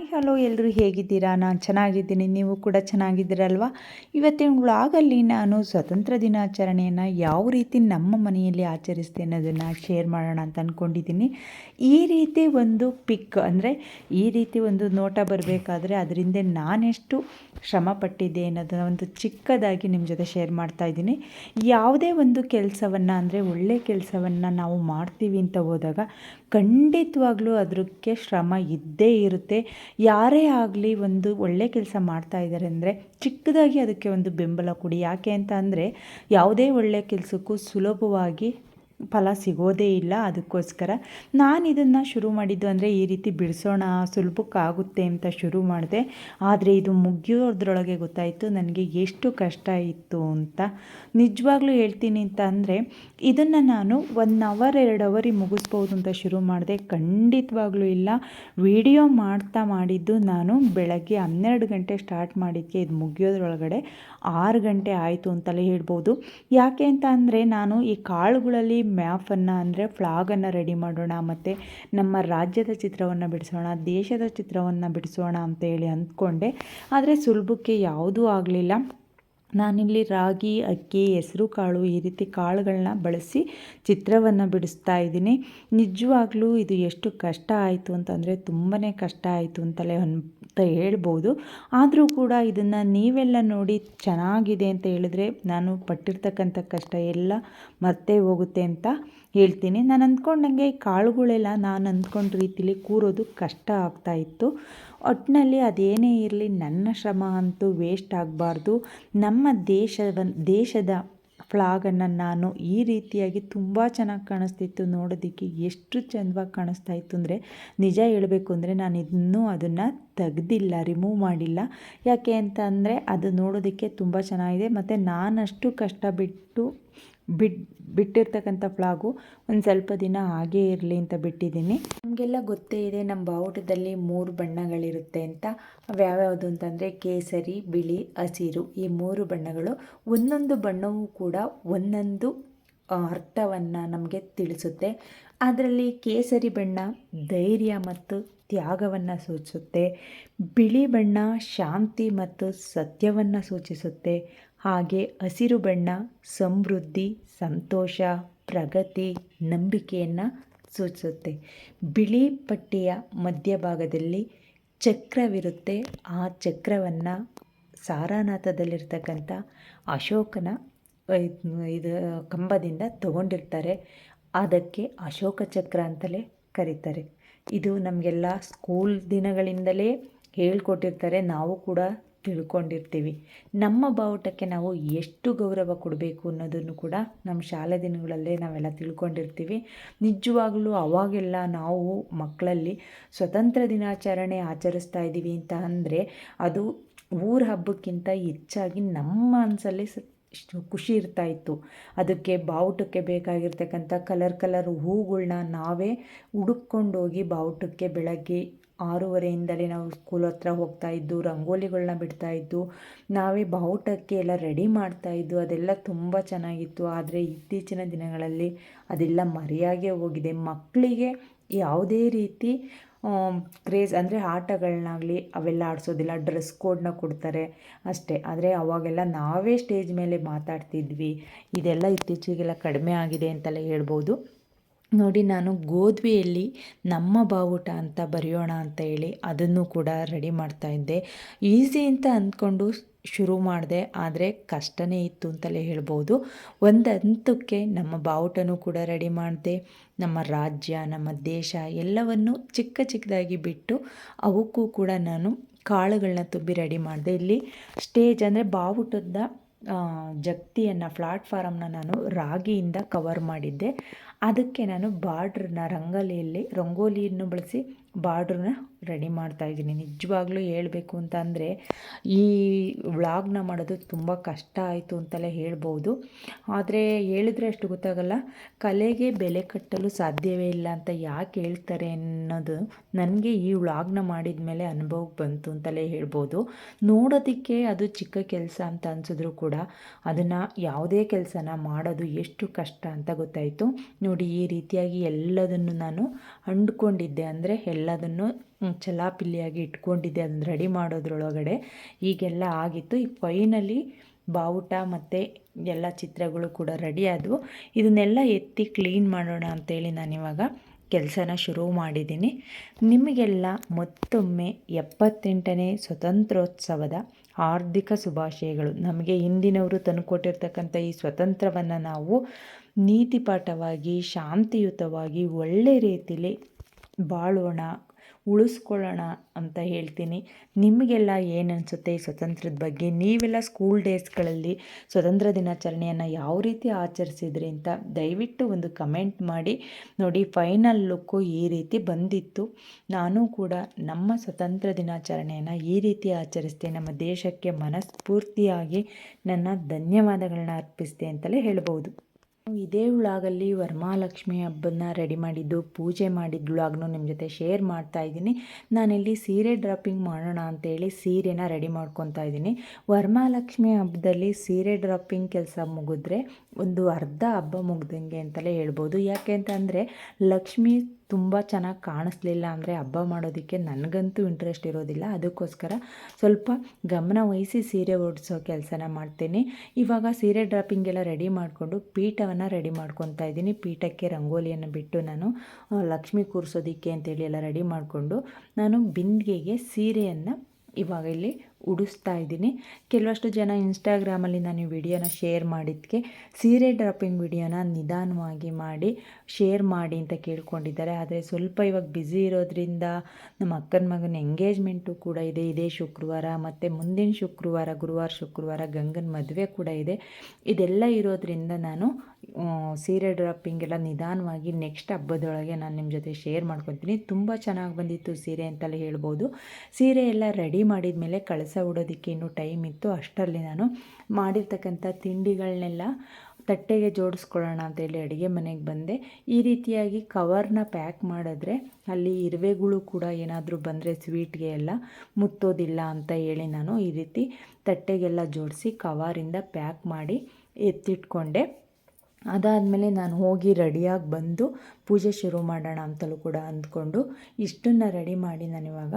Hello ಎಲ್ಲರೂ ಹೇಗಿದ್ದೀರಾ? ನಾನು ಚೆನ್ನಾಗಿದ್ದೀನಿ. ನೀವು ಕೂಡ ಚೆನ್ನಾಗಿದ್ದೀರಲ್ವಾ? ಇವತ್ತಿನ ವ್ಲಾಗಲ್ಲಿ ನಾನು ಸ್ವತಂತ್ರ ದಿನಾಚರಣೆಯನ್ನು ಯಾವ ರೀತಿ ನಮ್ಮ ಮನೆಯಲ್ಲಿ ಆಚರಿಸ್ತೆ ಅನ್ನೋದನ್ನು ಶೇರ್ ಮಾಡೋಣ ಅಂತ ಅಂದ್ಕೊಂಡಿದ್ದೀನಿ ಈ ರೀತಿ ಒಂದು ಪಿಕ್ ಅಂದರೆ, ಈ ರೀತಿ ಒಂದು ನೋಟ ಬರಬೇಕಾದ್ರೆ ಅದರಿಂದ ನಾನೆಷ್ಟು ಶ್ರಮ ಪಟ್ಟಿದ್ದೆ ಅನ್ನೋದನ್ನ ಒಂದು ಚಿಕ್ಕದಾಗಿ ನಿಮ್ಮ ಜೊತೆ ಶೇರ್ ಮಾಡ್ತಾ ಇದ್ದೀನಿ. ಯಾವುದೇ ಒಂದು ಕೆಲಸವನ್ನು ಅಂದರೆ ಒಳ್ಳೆ ಕೆಲಸವನ್ನು ನಾವು ಮಾಡ್ತೀವಿ ಅಂತ ಹೋದಾಗ ಖಂಡಿತವಾಗ್ಲೂ ಅದಕ್ಕೆ ಶ್ರಮ ಇದ್ದೇ ಇರುತ್ತೆ. ಯಾರೇ ಆಗಲಿ ಒಂದು ಒಳ್ಳೆ ಕೆಲಸ ಮಾಡ್ತಾ ಇದ್ದಾರೆ ಅಂದರೆ ಚಿಕ್ಕದಾಗಿ ಅದಕ್ಕೆ ಒಂದು ಬೆಂಬಲ ಕೊಡಿ. ಯಾಕೆ ಅಂತ ಅಂದರೆ ಯಾವುದೇ ಒಳ್ಳೆಯ ಕೆಲಸಕ್ಕೂ ಸುಲಭವಾಗಿ ಫಲ ಸಿಗೋದೇ ಇಲ್ಲ ಅದಕ್ಕೋಸ್ಕರ. ನಾನು ಇದನ್ನು ಶುರು ಮಾಡಿದ್ದು ಅಂದರೆ ಈ ರೀತಿ ಬಿಡಿಸೋಣ ಸುಲಭಕ್ಕಾಗುತ್ತೆ ಅಂತ ಶುರು ಮಾಡಿದೆ. ಆದರೆ ಇದು ಮುಗಿಯೋದ್ರೊಳಗೆ ಗೊತ್ತಾಯಿತು, ನನಗೆ ಎಷ್ಟು ಕಷ್ಟ ಇತ್ತು ಅಂತ. ನಿಜವಾಗ್ಲೂ ಹೇಳ್ತೀನಿ ಅಂತ ಅಂದರೆ, ಇದನ್ನು ನಾನು ಒನ್ ಅವರ್ ಎರಡು ಅವರಿಗೆ ಮುಗಿಸ್ಬೋದು ಅಂತ ಶುರು ಮಾಡಿದೆ. ಖಂಡಿತವಾಗ್ಲೂ ಇಲ್ಲ. ವಿಡಿಯೋ ಮಾಡ್ತಾ ಮಾಡಿದ್ದು ನಾನು ಬೆಳಗ್ಗೆ ಹನ್ನೆರಡು ಗಂಟೆ ಸ್ಟಾರ್ಟ್ ಮಾಡಿದ್ದೆ ಇದು ಮುಗಿಯೋದ್ರೊಳಗಡೆ ಆರು ಗಂಟೆ ಆಯಿತು ಅಂತಲೇ ಹೇಳ್ಬೋದು. ಯಾಕೆ ಅಂತ ಅಂದರೆ, ನಾನು ಈ ಕಾಳುಗಳಲ್ಲಿ ಮ್ಯಾಫನ್ನು ಅಂದರೆ ಫ್ಲಾಗನ್ನು ರೆಡಿ ಮಾಡೋಣ, ಮತ್ತು ನಮ್ಮ ರಾಜ್ಯದ ಚಿತ್ರವನ್ನು ಬಿಡಿಸೋಣ, ದೇಶದ ಚಿತ್ರವನ್ನು ಬಿಡಿಸೋಣ ಅಂತೇಳಿ ಅಂದ್ಕೊಂಡೆ. ಆದರೆ ಸುಲಭಕ್ಕೆ ಯಾವುದೂ ಆಗಲಿಲ್ಲ. ನಾನಿಲ್ಲಿ ರಾಗಿ, ಅಕ್ಕಿ, ಹೆಸರು ಕಾಳು ಈ ರೀತಿ ಕಾಳುಗಳನ್ನ ಬಳಸಿ ಚಿತ್ರವನ್ನು ಬಿಡಿಸ್ತಾ ಇದ್ದೀನಿ. ನಿಜವಾಗ್ಲೂ ಇದು ಎಷ್ಟು ಕಷ್ಟ ಆಯಿತು ಅಂತಂದರೆ ತುಂಬಾ ಕಷ್ಟ ಆಯಿತು ಅಂತಲೇ ಅಂತ ಹೇಳ್ಬೋದು. ಆದರೂ ಕೂಡ ಇದನ್ನು ನೀವೆಲ್ಲ ನೋಡಿ ಚೆನ್ನಾಗಿದೆ ಅಂತ ಹೇಳಿದ್ರೆ ನಾನು ಪಟ್ಟಿರ್ತಕ್ಕಂಥ ಕಷ್ಟ ಎಲ್ಲ ಮರ್ತೇ ಹೋಗುತ್ತೆ ಅಂತ ಹೇಳ್ತೀನಿ. ನಾನು ಅಂದ್ಕೊಂಡಂಗೆ ಕಾಳುಗಳೆಲ್ಲ ನಾನು ಅಂದ್ಕೊಂಡ ರೀತಿಲಿ ಕೂರೋದು ಕಷ್ಟ ಆಗ್ತಾಯಿತ್ತು ಒಟ್ಟಿನಲ್ಲಿ ಅದೇನೇ ಇರಲಿ, ನನ್ನ ಶ್ರಮ ಅಂತೂ ವೇಸ್ಟ್ ಆಗಬಾರ್ದು. ನಮ್ಮ ದೇಶವನ್ನು ದೇಶದ ಫ್ಲಾಗನ್ನು ನಾನು ಈ ರೀತಿಯಾಗಿ ತುಂಬ ಚೆನ್ನಾಗಿ ಕಾಣಿಸ್ತಿತ್ತು ನೋಡೋದಕ್ಕೆ, ಎಷ್ಟು ಚಂದವಾಗಿ ಕಾಣಿಸ್ತಾ ಇತ್ತು ಅಂದರೆ, ನಿಜ ಹೇಳಬೇಕು ಅಂದರೆ ನಾನು ಇನ್ನೂ ಅದನ್ನು ತೆಗ್ದಿಲ್ಲ, ರಿಮೂವ್ ಮಾಡಿಲ್ಲ. ಯಾಕೆ ಅಂತ ಅಂದರೆ ಅದು ನೋಡೋದಕ್ಕೆ ತುಂಬ ಚೆನ್ನಾಗಿದೆ. ಮತ್ತು ನಾನಷ್ಟು ಕಷ್ಟ ಬಿಟ್ಟು ಬಿಟ್ಟಿರ್ತಕ್ಕಂಥ ಫ್ಲಾಗು ಒಂದು ಸ್ವಲ್ಪ ದಿನ ಹಾಗೇ ಇರಲಿ ಅಂತ ಬಿಟ್ಟಿದ್ದೀನಿ. ನಮಗೆಲ್ಲ ಗೊತ್ತೇ ಇದೆ, ನಮ್ಮ ಬಾವುಟದಲ್ಲಿ ಮೂರು ಬಣ್ಣಗಳಿರುತ್ತೆ ಅಂತ. ಯಾವ್ಯಾವುದು ಅಂತಂದರೆ ಕೇಸರಿ, ಬಿಳಿ, ಹಸಿರು, ಈ ಮೂರು ಬಣ್ಣಗಳು. ಒಂದೊಂದು ಬಣ್ಣವೂ ಕೂಡ ಒಂದೊಂದು ಅರ್ಥವನ್ನು ನಮಗೆ ತಿಳಿಸುತ್ತೆ. ಅದರಲ್ಲಿ ಕೇಸರಿ ಬಣ್ಣ ಧೈರ್ಯ ಮತ್ತು ತ್ಯಾಗವನ್ನು ಸೂಚಿಸುತ್ತೆ. ಬಿಳಿ ಬಣ್ಣ ಶಾಂತಿ ಮತ್ತು ಸತ್ಯವನ್ನು ಸೂಚಿಸುತ್ತೆ. ಹಾಗೆ ಹಸಿರು ಬಣ್ಣ, ಸಮೃದ್ಧಿ, ಸಂತೋಷ, ಪ್ರಗತಿ, ನಂಬಿಕೆಯನ್ನು ಸೂಚಿಸುತ್ತೆ. ಬಿಳಿ ಪಟ್ಟಿಯ ಮಧ್ಯಭಾಗದಲ್ಲಿ ಚಕ್ರವಿರುತ್ತೆ. ಆ ಚಕ್ರವನ್ನು ಸಾರಾನಾಥದಲ್ಲಿರ್ತಕ್ಕಂಥ ಅಶೋಕನ ಇದು ಕಂಬದಿಂದ ತಗೊಂಡಿರ್ತಾರೆ. ಅದಕ್ಕೆ ಅಶೋಕ ಚಕ್ರ ಅಂತಲೇ ಕರೀತಾರೆ. ಇದು ನಮಗೆಲ್ಲ ಸ್ಕೂಲ್ ದಿನಗಳಿಂದಲೇ ಹೇಳ್ಕೊಟ್ಟಿರ್ತಾರೆ. ನಾವು ಕೂಡ ತಿಳ್ಕೊಂಡಿರ್ತೀವಿ. ನಮ್ಮ ಬಾವುಟಕ್ಕೆ ನಾವು ಎಷ್ಟು ಗೌರವ ಕೊಡಬೇಕು ಅನ್ನೋದನ್ನು ಕೂಡ ನಮ್ಮ ಶಾಲೆ ದಿನಗಳಲ್ಲೇ ನಾವೆಲ್ಲ ತಿಳ್ಕೊಂಡಿರ್ತೀವಿ. ನಿಜವಾಗಲೂ ಅವಾಗೆಲ್ಲ ನಾವು ಮಕ್ಕಳಲ್ಲಿ ಸ್ವತಂತ್ರ ದಿನಾಚರಣೆ ಆಚರಿಸ್ತಾ ಇದ್ದೀವಿ ಅಂತ ಅಂದರೆ ಅದು ಊರ ಹಬ್ಬಕ್ಕಿಂತ ಹೆಚ್ಚಾಗಿ ನಮ್ಮ ಮನಸ್ಸಲ್ಲಿ ಖುಷಿ ಇರ್ತಾ ಇತ್ತು. ಅದಕ್ಕೆ ಬಾವುಟಕ್ಕೆ ಬೇಕಾಗಿರ್ತಕ್ಕಂಥ ಕಲರ್ ಕಲರ್ ಹೂಗಳನ್ನ ನಾವೇ ಹುಡುಕೊಂಡೋಗಿ ಬಾವುಟಕ್ಕೆ ಬೆಳಗ್ಗೆ ಆರೂವರೆಯಿಂದಲೇ ನಾವು ಸ್ಕೂಲ್ ಹತ್ರ ಹೋಗ್ತಾ ಇದ್ದು ರಂಗೋಲಿಗಳನ್ನ ಬಿಡ್ತಾ ಇದ್ದು, ನಾವೇ ಬಾವುಟಕ್ಕೆ ಎಲ್ಲ ರೆಡಿ ಮಾಡ್ತಾ ಇದ್ದು, ಅದೆಲ್ಲ ತುಂಬ ಚೆನ್ನಾಗಿತ್ತು. ಆದರೆ ಇತ್ತೀಚಿನ ದಿನಗಳಲ್ಲಿ ಅದೆಲ್ಲ ಮರೆಯಾಗೇ ಹೋಗಿದೆ. ಮಕ್ಕಳಿಗೆ ಯಾವುದೇ ರೀತಿ ಕ್ರೇಜ್ ಅಂದರೆ ಆಟಗಳನ್ನಾಗಲಿ ಅವೆಲ್ಲ ಆಡಿಸೋದಿಲ್ಲ. ಡ್ರೆಸ್ ಕೋಡ್ನ ಕೊಡ್ತಾರೆ ಅಷ್ಟೇ. ಆದರೆ ಅವಾಗೆಲ್ಲ ನಾವೇ ಸ್ಟೇಜ್ ಮೇಲೆ ಮಾತಾಡ್ತಿದ್ವಿ. ಇದೆಲ್ಲ ಇತ್ತೀಚೆಗೆಲ್ಲ ಕಡಿಮೆ ಆಗಿದೆ ಅಂತೆಲ್ಲ ಹೇಳ್ಬೋದು. ನೋಡಿ, ನಾನು ಗೋದ್ವಿಯಲ್ಲಿ ನಮ್ಮ ಬಾವುಟ ಅಂತ ಬರೆಯೋಣ ಅಂತ ಹೇಳಿ ಅದನ್ನು ಕೂಡ ರೆಡಿ ಮಾಡ್ತಾ ಇದ್ದೆ. ಈಸಿ ಅಂತ ಅಂದ್ಕೊಂಡು ಶುರು ಮಾಡಿದೆ, ಆದರೆ ಕಷ್ಟನೇ ಇತ್ತು ಅಂತಲೇ ಹೇಳ್ಬೋದು. ಒಂದು ಹಂತಕ್ಕೆ ನಮ್ಮ ಬಾವುಟನೂ ಕೂಡ ರೆಡಿ ಮಾಡಿದೆ. ನಮ್ಮ ರಾಜ್ಯ, ನಮ್ಮ ದೇಶ ಎಲ್ಲವನ್ನು ಚಿಕ್ಕ ಚಿಕ್ಕದಾಗಿ ಬಿಟ್ಟು ಅವಕ್ಕೂ ಕೂಡ ನಾನು ಕಾಳುಗಳನ್ನ ತುಂಬಿ ರೆಡಿ ಮಾಡಿದೆ. ಇಲ್ಲಿ ಸ್ಟೇಜ್ ಅಂದರೆ ಬಾವುಟದ ಜಗ್ತಿಯನ್ನು ಪ್ಲಾಟ್ಫಾರಮ್ನ ನಾನು ರಾಗಿಯಿಂದ ಕವರ್ ಮಾಡಿದ್ದೆ. ಅದಕ್ಕೆ ನಾನು ಬಾರ್ಡ್ರನ್ನ ರಂಗೋಲಿಯಲ್ಲಿ ರಂಗೋಲಿಯನ್ನು ಬಳಸಿ ಬಾರ್ಡ್ರನ್ನ ರೆಡಿ ಮಾಡ್ತಾ ಇದ್ದೀನಿ. ನಿಜವಾಗ್ಲೂ ಹೇಳಬೇಕು ಅಂತ ಅಂದರೆ ಈ ವ್ಲಾಗ್ನ ಮಾಡೋದು ತುಂಬ ಕಷ್ಟ ಆಯಿತು ಅಂತಲೇ ಹೇಳ್ಬೋದು. ಆದರೆ ಹೇಳಿದ್ರೆ ಅಷ್ಟು ಗೊತ್ತಾಗಲ್ಲ. ಕಲೆಗೆ ಬೆಲೆ ಕಟ್ಟಲು ಸಾಧ್ಯವೇ ಇಲ್ಲ ಅಂತ ಯಾಕೆ ಹೇಳ್ತಾರೆ ಅನ್ನೋದು ನನಗೆ ಈ ವ್ಲಾಗ್ನ ಮಾಡಿದ ಮೇಲೆ ಅನುಭವಕ್ಕೆ ಬಂತು ಅಂತಲೇ ಹೇಳ್ಬೋದು. ನೋಡೋದಕ್ಕೆ ಅದು ಚಿಕ್ಕ ಕೆಲಸ ಅಂತ ಅನಿಸಿದ್ರು ಕೂಡ ಅದನ್ನು ಯಾವುದೇ ಕೆಲಸನ ಮಾಡೋದು ಎಷ್ಟು ಕಷ್ಟ ಅಂತ ಗೊತ್ತಾಯಿತು. ನೋಡಿ ಈ ರೀತಿಯಾಗಿ ಎಲ್ಲದನ್ನು ನಾನು ಅಂಡ್ಕೊಂಡಿದ್ದೆ ಅಂದರೆ ಎಲ್ಲದನ್ನು ಚಲಾಪಿಲ್ಲಿಯಾಗಿ ಇಟ್ಕೊಂಡಿದ್ದೆ, ಅದನ್ನ ರೆಡಿ ಮಾಡೋದ್ರೊಳಗಡೆ. ಈಗೆಲ್ಲ ಆಗಿತ್ತು. ಈಗ ಫೈನಲಿ ಬಾವುಟ ಮತ್ತು ಎಲ್ಲ ಚಿತ್ರಗಳು ಕೂಡ ರೆಡಿ ಆದವು. ಇದನ್ನೆಲ್ಲ ಎತ್ತಿ ಕ್ಲೀನ್ ಮಾಡೋಣ ಅಂತೇಳಿ ನಾನಿವಾಗ ಕೆಲಸನ ಶುರು ಮಾಡಿದ್ದೀನಿ. ನಿಮಗೆಲ್ಲ ಮತ್ತೊಮ್ಮೆ ಎಪ್ಪತ್ತೆಂಟನೇ ಸ್ವತಂತ್ರೋತ್ಸವದ ಆರ್ಥಿಕ ಶುಭಾಶಯಗಳು. ನಮಗೆ ಹಿಂದಿನವರು ತಂದುಕೊಟ್ಟಿರ್ತಕ್ಕಂಥ ಈ ಸ್ವತಂತ್ರವನ್ನು ನಾವು ನೀತಿಪಾಠವಾಗಿ, ಶಾಂತಿಯುತವಾಗಿ, ಒಳ್ಳೆ ರೀತಿಯಲ್ಲಿ ಬಾಳೋಣ ಉಳಿಸ್ಕೊಳ್ಳೋಣ ಅಂತ ಹೇಳ್ತೀನಿ. ನಿಮಗೆಲ್ಲ ಏನು ಅನಿಸುತ್ತೆ ಈ ಸ್ವತಂತ್ರದ ಬಗ್ಗೆ? ನೀವೆಲ್ಲ ಸ್ಕೂಲ್ ಡೇಸ್ಗಳಲ್ಲಿ ಸ್ವತಂತ್ರ ದಿನಾಚರಣೆಯನ್ನು ಯಾವ ರೀತಿ ಆಚರಿಸಿದ್ರಿ ಅಂತ ದಯವಿಟ್ಟು ಒಂದು ಕಮೆಂಟ್ ಮಾಡಿ. ನೋಡಿ ಫೈನಲ್ ಲುಕ್ಕು ಈ ರೀತಿ ಬಂದಿತ್ತು. ನಾನು ಕೂಡ ನಮ್ಮ ಸ್ವತಂತ್ರ ದಿನಾಚರಣೆಯನ್ನು ಈ ರೀತಿ ಆಚರಿಸ್ತೆ, ನಮ್ಮ ದೇಶಕ್ಕೆ ಮನಸ್ಫೂರ್ತಿಯಾಗಿ ನನ್ನ ಧನ್ಯವಾದಗಳನ್ನ ಅರ್ಪಿಸ್ತೆ ಅಂತಲೇ ಹೇಳ್ಬೋದು ಇದೇ ವ್ಲಾಗಲ್ಲಿ ವರಮಹಾಲಕ್ಷ್ಮಿ ಹಬ್ಬನ ರೆಡಿ ಮಾಡಿದ್ದು, ಪೂಜೆ ಮಾಡಿದ ವ್ಲಾಗ್ನು ನಿಮ್ಮ ಜೊತೆ ಶೇರ್ ಮಾಡ್ತಾ ಇದ್ದೀನಿ. ನಾನಿಲ್ಲಿ ಸೀರೆ ಡ್ರಾಪಿಂಗ್ ಮಾಡೋಣ ಅಂತೇಳಿ ಸೀರೆನ ರೆಡಿ ಮಾಡ್ಕೊತಾ ಇದ್ದೀನಿ. ವರಮಹಾಲಕ್ಷ್ಮಿ ಹಬ್ಬದಲ್ಲಿ ಸೀರೆ ಡ್ರಾಪಿಂಗ್ ಕೆಲಸ ಮುಗಿದ್ರೆ ಒಂದು ಅರ್ಧ ಹಬ್ಬ ಮುಗ್ದಂಗೆ ಅಂತಲೇ ಹೇಳ್ಬೋದು. ಯಾಕೆ ಅಂತಂದರೆ ಲಕ್ಷ್ಮಿ ತುಂಬ ಚೆನ್ನಾಗಿ ಕಾಣಿಸ್ಲಿಲ್ಲ ಅಂದರೆ ಹಬ್ಬ ಮಾಡೋದಕ್ಕೆ ನನಗಂತೂ ಇಂಟ್ರೆಸ್ಟ್ ಇರೋದಿಲ್ಲ. ಅದಕ್ಕೋಸ್ಕರ ಸ್ವಲ್ಪ ಗಮನ ವಹಿಸಿ ಸೀರೆ ಓಡಿಸೋ ಕೆಲಸನ ಮಾಡ್ತೀನಿ. ಇವಾಗ ಸೀರೆ ಡ್ರಾಪಿಂಗ್ ಎಲ್ಲ ರೆಡಿ ಮಾಡಿಕೊಂಡು ಪೀಠವನ್ನು ರೆಡಿ ಮಾಡ್ಕೊತಾ ಇದ್ದೀನಿ. ಪೀಠಕ್ಕೆ ರಂಗೋಲಿಯನ್ನು ಬಿಟ್ಟು ನಾನು ಲಕ್ಷ್ಮಿ ಕೂರಿಸೋದಕ್ಕೆ ಅಂತೇಳಿ ಎಲ್ಲ ರೆಡಿ ಮಾಡಿಕೊಂಡು ನಾನು ಬಿಂದಿಗೆಗೆ ಸೀರೆಯನ್ನು ಇವಾಗ ಇಲ್ಲಿ ಉಡಿಸ್ತಾ ಇದ್ದೀನಿ. ಕೆಲವಷ್ಟು ಜನ ಇನ್ಸ್ಟಾಗ್ರಾಮಲ್ಲಿ ನಾನು ಈ ವಿಡಿಯೋನ ಶೇರ್ ಮಾಡಿದ್ದಕ್ಕೆ ಸೀರೆ ಡ್ರಾಪಿಂಗ್ ವಿಡಿಯೋನ ನಿಧಾನವಾಗಿ ಮಾಡಿ, ಶೇರ್ ಮಾಡಿ ಅಂತ ಕೇಳ್ಕೊಂಡಿದ್ದಾರೆ. ಆದರೆ ಸ್ವಲ್ಪ ಇವಾಗ ಬ್ಯುಸಿ ಇರೋದ್ರಿಂದ ನಮ್ಮ ಅಕ್ಕನ ಮಗನ ಎಂಗೇಜ್ಮೆಂಟು ಕೂಡ ಇದೆ. ಇದೇ ಶುಕ್ರವಾರ ಮತ್ತು ಮುಂದಿನ ಶುಕ್ರವಾರ, ಗುರುವಾರ, ಶುಕ್ರವಾರ ಗಂಗನ ಮದುವೆ ಕೂಡ ಇದೆ. ಇದೆಲ್ಲ ಇರೋದ್ರಿಂದ ನಾನು ಸೀರೆ ಡ್ರಾಪಿಂಗ್ ಎಲ್ಲ ನಿಧಾನವಾಗಿ ನೆಕ್ಸ್ಟ್ ಹಬ್ಬದೊಳಗೆ ನಾನು ನಿಮ್ಮ ಜೊತೆ ಶೇರ್ ಮಾಡ್ಕೊತೀನಿ. ತುಂಬ ಚೆನ್ನಾಗಿ ಬಂದಿತ್ತು ಸೀರೆ ಅಂತಲೇ ಹೇಳ್ಬೋದು. ಸೀರೆ ಎಲ್ಲ ರೆಡಿ ಮಾಡಿದ ಮೇಲೆ ಕಳಸ ಉಡೋದಕ್ಕೆ ಇನ್ನೂ ಟೈಮ್ ಇತ್ತು. ಅಷ್ಟರಲ್ಲಿ ನಾನು ಮಾಡಿರ್ತಕ್ಕಂಥ ತಿಂಡಿಗಳನ್ನೆಲ್ಲ ತಟ್ಟೆಗೆ ಜೋಡಿಸ್ಕೊಳ್ಳೋಣ ಅಂತೇಳಿ ಅಡುಗೆ ಮನೆಗೆ ಬಂದೆ. ಈ ರೀತಿಯಾಗಿ ಕವರ್ನ ಪ್ಯಾಕ್ ಮಾಡಿದ್ರೆ ಅಲ್ಲಿ ಇರುವೆಗಳು ಕೂಡ ಏನಾದರೂ ಬಂದರೆ ಸ್ವೀಟ್ಗೆ ಎಲ್ಲ ಮುತ್ತೋದಿಲ್ಲ ಅಂತ ಹೇಳಿ ನಾನು ಈ ರೀತಿ ತಟ್ಟೆಗೆಲ್ಲ ಜೋಡಿಸಿ ಕವರಿಂದ ಪ್ಯಾಕ್ ಮಾಡಿ ಎತ್ತಿಟ್ಕೊಂಡೆ. ಅದಾದಮೇಲೆ ನಾನು ಹೋಗಿ ರೆಡಿಯಾಗಿ ಬಂದು ಪೂಜೆ ಶುರು ಮಾಡೋಣ ಅಂತಲೂ ಕೂಡ ಅಂದ್ಕೊಂಡು ಇಷ್ಟನ್ನು ರೆಡಿ ಮಾಡಿ ನಾನಿವಾಗ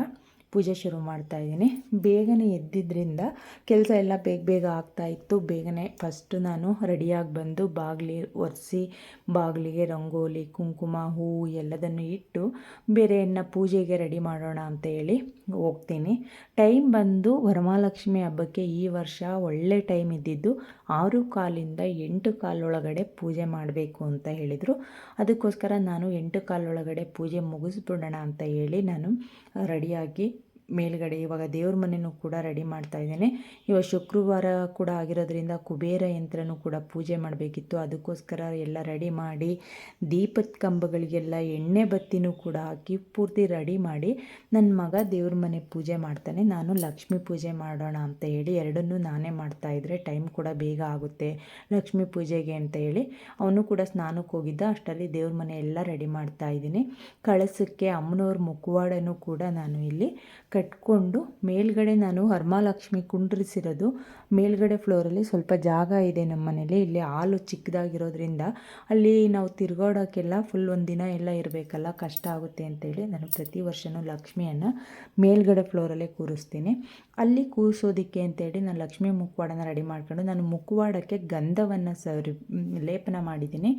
ಪೂಜೆ ಶುರು ಮಾಡ್ತಾ ಇದ್ದೀನಿ. ಬೇಗನೆ ಎದ್ದಿದ್ದರಿಂದ ಕೆಲಸ ಎಲ್ಲ ಬೇಗ ಬೇಗ ಆಗ್ತಾ ಇತ್ತು. ಬೇಗನೆ ಫಸ್ಟು ನಾನು ರೆಡಿಯಾಗಿ ಬಂದು ಬಾಗಿಲಿ ಒರೆಸಿ, ಬಾಗಿಲಿಗೆ ರಂಗೋಲಿ, ಕುಂಕುಮ ಹೂವು ಎಲ್ಲದನ್ನು ಇಟ್ಟು ಬೇರೆಯನ್ನು ಪೂಜೆಗೆ ರೆಡಿ ಮಾಡೋಣ ಅಂತ ಹೇಳಿ ಹೋಗ್ತೀನಿ. ಟೈಮ್ ಬಂದು ವರಮಹಾಲಕ್ಷ್ಮಿ ಹಬ್ಬಕ್ಕೆ ಈ ವರ್ಷ ಒಳ್ಳೆ ಟೈಮ್ ಇದ್ದಿದ್ದು ಆರು ಕಾಲಿಂದ ಎಂಟು ಕಾಲೊಳಗಡೆ ಪೂಜೆ ಮಾಡಬೇಕು ಅಂತ ಹೇಳಿದರು. ಅದಕ್ಕೋಸ್ಕರ ನಾನು ಎಂಟು ಕಾಲೊಳಗಡೆ ಪೂಜೆ ಮುಗಿಸ್ಬಿಡೋಣ ಅಂತ ಹೇಳಿ ನಾನು ರೆಡಿಯಾಗಿ ಮೇಲ್ಗಡೆ ಇವಾಗ ದೇವ್ರ ಮನೆಯೂ ಕೂಡ ರೆಡಿ ಮಾಡ್ತಾ ಇದ್ದೇನೆ. ಇವಾಗ ಶುಕ್ರವಾರ ಕೂಡ ಆಗಿರೋದ್ರಿಂದ ಕುಬೇರ ಯಂತ್ರನೂ ಕೂಡ ಪೂಜೆ ಮಾಡಬೇಕಿತ್ತು. ಅದಕ್ಕೋಸ್ಕರ ಎಲ್ಲ ರೆಡಿ ಮಾಡಿ, ದೀಪದ ಕಂಬಗಳಿಗೆಲ್ಲ ಎಣ್ಣೆ ಬತ್ತಿನೂ ಕೂಡ ಹಾಕಿ ಪೂರ್ತಿ ರೆಡಿ ಮಾಡಿ ನನ್ನ ಮಗ ದೇವ್ರ ಮನೆ ಪೂಜೆ ಮಾಡ್ತಾನೆ. ನಾನು ಲಕ್ಷ್ಮೀ ಪೂಜೆ ಮಾಡೋಣ ಅಂತ ಹೇಳಿ ಎರಡನ್ನೂ ನಾನೇ ಮಾಡ್ತಾ ಇದ್ದರೆ ಟೈಮ್ ಕೂಡ ಬೇಗ ಆಗುತ್ತೆ ಲಕ್ಷ್ಮೀ ಪೂಜೆಗೆ ಅಂತ ಹೇಳಿ ಅವನು ಕೂಡ ಸ್ನಾನಕ್ಕೆ ಹೋಗಿದ್ದ. ಅಷ್ಟರಲ್ಲಿ ದೇವ್ರ ಮನೆ ಎಲ್ಲ ರೆಡಿ ಮಾಡ್ತಾ ಇದ್ದೀನಿ. ಕಳಸಕ್ಕೆ, ಅಮ್ಮನವ್ರ ಮುಖವಾಡನೂ ಕೂಡ ನಾನು ಇಲ್ಲಿ ಕಟ್ಕೊಂಡು ಮೇಲ್ಗಡೆ ನಾನು ಹರ್ಮಾಲಕ್ಷ್ಮಿ ಕುಂಡ್ರಿಸಿರೋದು. ಮೇಲ್ಗಡೆ ಫ್ಲೋರಲ್ಲಿ ಸ್ವಲ್ಪ ಜಾಗ ಇದೆ ನಮ್ಮ ಮನೇಲಿ. ಇಲ್ಲಿ ಹಾಲು ಚಿಕ್ಕದಾಗಿರೋದ್ರಿಂದ ಅಲ್ಲಿ ನಾವು ತಿರ್ಗಾಡೋಕ್ಕೆಲ್ಲ ಫುಲ್ ಒಂದು ದಿನ ಎಲ್ಲ ಇರಬೇಕಲ್ಲ, ಕಷ್ಟ ಆಗುತ್ತೆ ಅಂತೇಳಿ ನಾನು ಪ್ರತಿ ವರ್ಷವೂ ಲಕ್ಷ್ಮಿಯನ್ನು ಮೇಲ್ಗಡೆ ಫ್ಲೋರಲ್ಲೇ ಕೂರಿಸ್ತೀನಿ. ಅಲ್ಲಿ ಕೂರಿಸೋದಕ್ಕೆ ಅಂತೇಳಿ ನಾನು ಲಕ್ಷ್ಮಿ ಮುಖವಾಡನ ರೆಡಿ ಮಾಡ್ಕೊಂಡು ನಾನು ಮುಖವಾಡಕ್ಕೆ ಗಂಧವನ್ನು ಸರಿ ಲೇಪನ ಮಾಡಿದ್ದೀನಿ.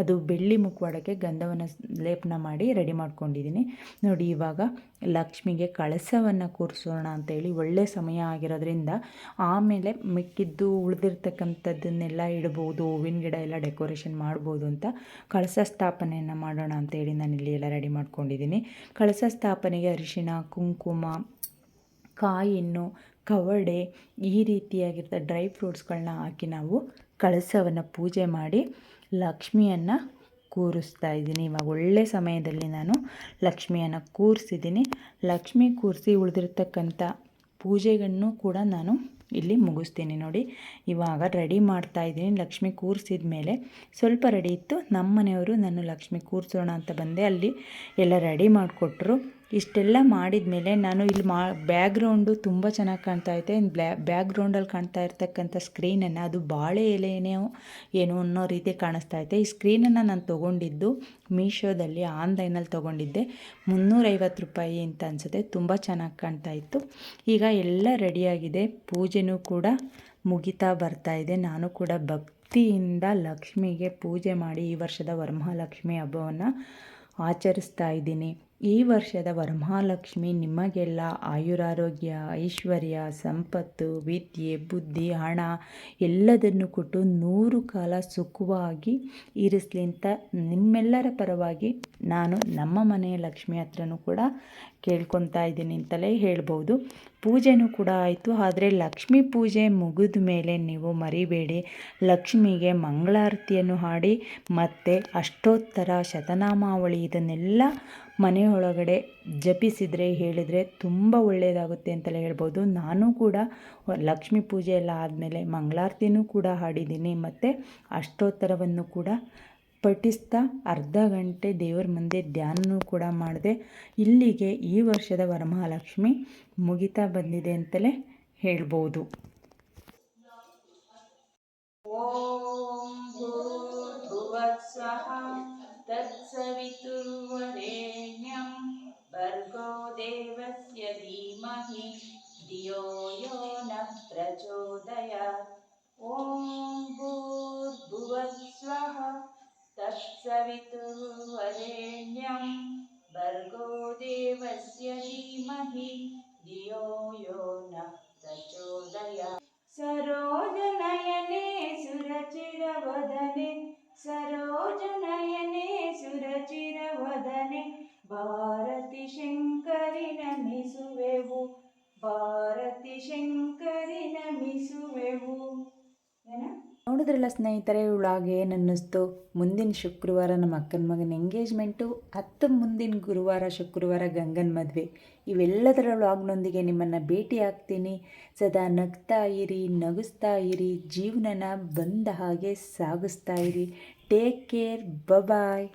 ಅದು ಬೆಳ್ಳಿ ಮುಖವಾಡಕ್ಕೆ ಗಂಧವನ್ನು ಲೇಪನ ಮಾಡಿ ರೆಡಿ ಮಾಡ್ಕೊಂಡಿದ್ದೀನಿ. ನೋಡಿ ಇವಾಗ ಲಕ್ಷ್ಮಿಗೆ ಕಳಸವನ್ನು ಕೂರಿಸೋಣ ಅಂತೇಳಿ ಒಳ್ಳೆಯ ಸಮಯ ಆಗಿರೋದ್ರಿಂದ ಆಮೇಲೆ ಮಿಕ್ಕಿದ್ದು ಉಳಿದಿರ್ತಕ್ಕಂಥದ್ದನ್ನೆಲ್ಲ ಇಡ್ಬೋದು, ಹೂವಿನ ಗಿಡ ಎಲ್ಲ ಡೆಕೋರೇಷನ್ ಮಾಡ್ಬೋದು ಅಂತ ಕಳಸ ಸ್ಥಾಪನೆಯನ್ನು ಮಾಡೋಣ ಅಂತೇಳಿ ನಾನು ಇಲ್ಲಿ ಎಲ್ಲ ರೆಡಿ ಮಾಡ್ಕೊಂಡಿದ್ದೀನಿ. ಕಳಸ ಸ್ಥಾಪನೆಗೆ ಅರಿಶಿಣ, ಕುಂಕುಮ ಕಾಯಿನ್ನು ಕವಡೆ ಈ ರೀತಿಯಾಗಿರ್ತ ಡ್ರೈ ಫ್ರೂಟ್ಸ್ಗಳನ್ನ ಹಾಕಿ ನಾವು ಕಳಸವನ್ನು ಪೂಜೆ ಮಾಡಿ ಲಕ್ಷ್ಮಿಯನ್ನು ಕೂರಿಸ್ತಾ ಇದ್ದೀನಿ. ಇವಾಗ ಒಳ್ಳೆ ಸಮಯದಲ್ಲಿ ನಾನು ಲಕ್ಷ್ಮಿಯನ್ನು ಕೂರಿಸಿದ್ದೀನಿ. ಲಕ್ಷ್ಮಿ ಕೂರಿಸಿ ಉಳಿದಿರ್ತಕ್ಕಂಥ ಪೂಜೆಗಳನ್ನು ಕೂಡ ನಾನು ಇಲ್ಲಿ ಮುಗಿಸ್ತೀನಿ ನೋಡಿ. ಇವಾಗ ರೆಡಿ ಮಾಡ್ತಾ ಇದ್ದೀನಿ. ಲಕ್ಷ್ಮಿ ಕೂರಿಸಿದ ಮೇಲೆ ಸ್ವಲ್ಪ ರೆಡಿ ಇತ್ತು. ನಮ್ಮ ಮನೆಯವರು ನಾನು ಲಕ್ಷ್ಮಿ ಕೂರಿಸೋಣ ಅಂತ ಬಂದೆ. ಅಲ್ಲಿ ಎಲ್ಲ ರೆಡಿ ಮಾಡಿಕೊಟ್ರು. ಇಷ್ಟೆಲ್ಲ ಮಾಡಿದ ಮೇಲೆ ನಾನು ಇಲ್ಲಿ ಮಾ ಬ್ಯಾಗ್ರೌಂಡು ತುಂಬ ಚೆನ್ನಾಗಿ ಕಾಣ್ತಾ ಐತೆ ಬ್ಲ್ಯಾ ಬ್ಯಾಗ್ರೌಂಡಲ್ಲಿ ಕಾಣ್ತಾ ಇರ್ತಕ್ಕಂಥ ಸ್ಕ್ರೀನನ್ನು ಅದು ಬಾಳೆ ಎಲೆನೇ ಏನು ಅನ್ನೋ ರೀತಿ ಕಾಣಿಸ್ತಾ ಐತೆ ಈ ಸ್ಕ್ರೀನನ್ನು ನಾನು ತೊಗೊಂಡಿದ್ದು ಮೀಶೋದಲ್ಲಿ ಆನ್ಲೈನಲ್ಲಿ ತೊಗೊಂಡಿದ್ದೆ. ಮುನ್ನೂರೈವತ್ತು ರೂಪಾಯಿ ಅಂತ ಅನಿಸುತ್ತೆ. ತುಂಬ ಚೆನ್ನಾಗಿ ಕಾಣ್ತಾ ಇತ್ತು. ಈಗ ಎಲ್ಲ ರೆಡಿಯಾಗಿದೆ ಪೂಜೆನೂ ಕೂಡ ಮುಗಿತಾ ಬರ್ತಾ ಇದೆ. ನಾನು ಕೂಡ ಭಕ್ತಿಯಿಂದ ಲಕ್ಷ್ಮಿಗೆ ಪೂಜೆ ಮಾಡಿ ಈ ವರ್ಷದ ವರಮಹಾಲಕ್ಷ್ಮಿ ಹಬ್ಬವನ್ನು ಆಚರಿಸ್ತಾ ಇದ್ದೀನಿ. ಈ ವರ್ಷದ ವರಮಹಾಲಕ್ಷ್ಮಿ ನಿಮಗೆಲ್ಲ ಆಯುರಾರೋಗ್ಯ, ಐಶ್ವರ್ಯ, ಸಂಪತ್ತು, ವಿದ್ಯೆ, ಬುದ್ಧಿ, ಹಣ ಎಲ್ಲದನ್ನು ಕೊಟ್ಟು ನೂರು ಕಾಲ ಸುಖವಾಗಿ ಇರಿಸಲಿ ನಿಮ್ಮೆಲ್ಲರ ಪರವಾಗಿ ನಾನು ನಮ್ಮ ಮನೆಯ ಲಕ್ಷ್ಮಿ ಹತ್ರನೂ ಕೂಡ ಕೇಳ್ಕೊತಾ ಇದ್ದೀನಿ ಅಂತಲೇ ಹೇಳ್ಬೋದು. ಪೂಜೆನೂ ಕೂಡ ಆಯಿತು. ಆದರೆ ಲಕ್ಷ್ಮೀ ಪೂಜೆ ಮುಗಿದ ಮೇಲೆ ನೀವು ಮರಿಬೇಡಿ. ಲಕ್ಷ್ಮಿಗೆ ಮಂಗಳಾರತಿಯನ್ನು ಹಾಡಿ, ಮತ್ತು ಅಷ್ಟೋತ್ತರ ಶತನಾಮಾವಳಿ ಇದನ್ನೆಲ್ಲ ಮನೆಯೊಳಗಡೆ ಜಪಿಸಿದರೆ, ಹೇಳಿದರೆ ತುಂಬ ಒಳ್ಳೆಯದಾಗುತ್ತೆ ಅಂತಲೇ ಹೇಳ್ಬೋದು. ನಾನು ಕೂಡ ಲಕ್ಷ್ಮೀ ಪೂಜೆ ಎಲ್ಲ ಆದಮೇಲೆ ಮಂಗಳಾರತಿನೂ ಕೂಡ ಹಾಡಿದ್ದೀನಿ, ಮತ್ತು ಅಷ್ಟೋತ್ತರವನ್ನು ಕೂಡ ಪಠಿಸ್ತಾ ಅರ್ಧ ಗಂಟೆ ದೇವರ ಮುಂದೆ ಧ್ಯಾನನೂ ಕೂಡ ಮಾಡಿದೆ. ಇಲ್ಲಿಗೆ ಈ ವರ್ಷದ ವರಮಹಾಲಕ್ಷ್ಮಿ ಮುಗಿತಾ ಬಂದಿದೆ ಅಂತಲೇ ಹೇಳ್ಬೋದು. ಓಂ ಭೂರ್ಭುವಸ್ವಃ ತತ್ಸವಿತುರ್ವರೆಣ್ಯಂ ಭರ್ಗೋ ದೇವಸ್ಯ ಧೀಮಹಿ ಧಿಯೋ ಯೋ ನ ಪ್ರಚೋದಯಾತ್. ಓಂ ಭೂರ್ಭುವಸ್ವಃ तत्सवितुर्वरेण्यं भर्गो देवस्य धीमहि धियो यो न प्रचोदया सरोजनयने सुरचिरवदने सरोजनयने सुरचिरवदने भारति शङ्करि नमिसुवेवु भारति शङ्करि ನೋಡಿದ್ರಲ್ಲ ಸ್ನೇಹಿತರೆ, ಇವಳಾಗೆ ಏನನ್ನಿಸ್ತು ಮುಂದಿನ ಶುಕ್ರವಾರ ನಮ್ಮ ಅಕ್ಕನ ಮಗನ ಎಂಗೇಜ್ಮೆಂಟು, ಹತ್ತು ಮುಂದಿನ ಗುರುವಾರ, ಶುಕ್ರವಾರ ಗಂಗನ ಮದುವೆ. ಇವೆಲ್ಲದರ ವ್ಲಾಗ್ನೊಂದಿಗೆ ನಿಮ್ಮನ್ನು ಭೇಟಿ ಆಗ್ತೀನಿ. ಸದಾ ನಗ್ತಾ ಇರಿ, ನಗಿಸ್ತಾ ಇರಿ, ಜೀವನನ ಬಂದ ಹಾಗೆ ಸಾಗಿಸ್ತಾ ಇರಿ. Take care bye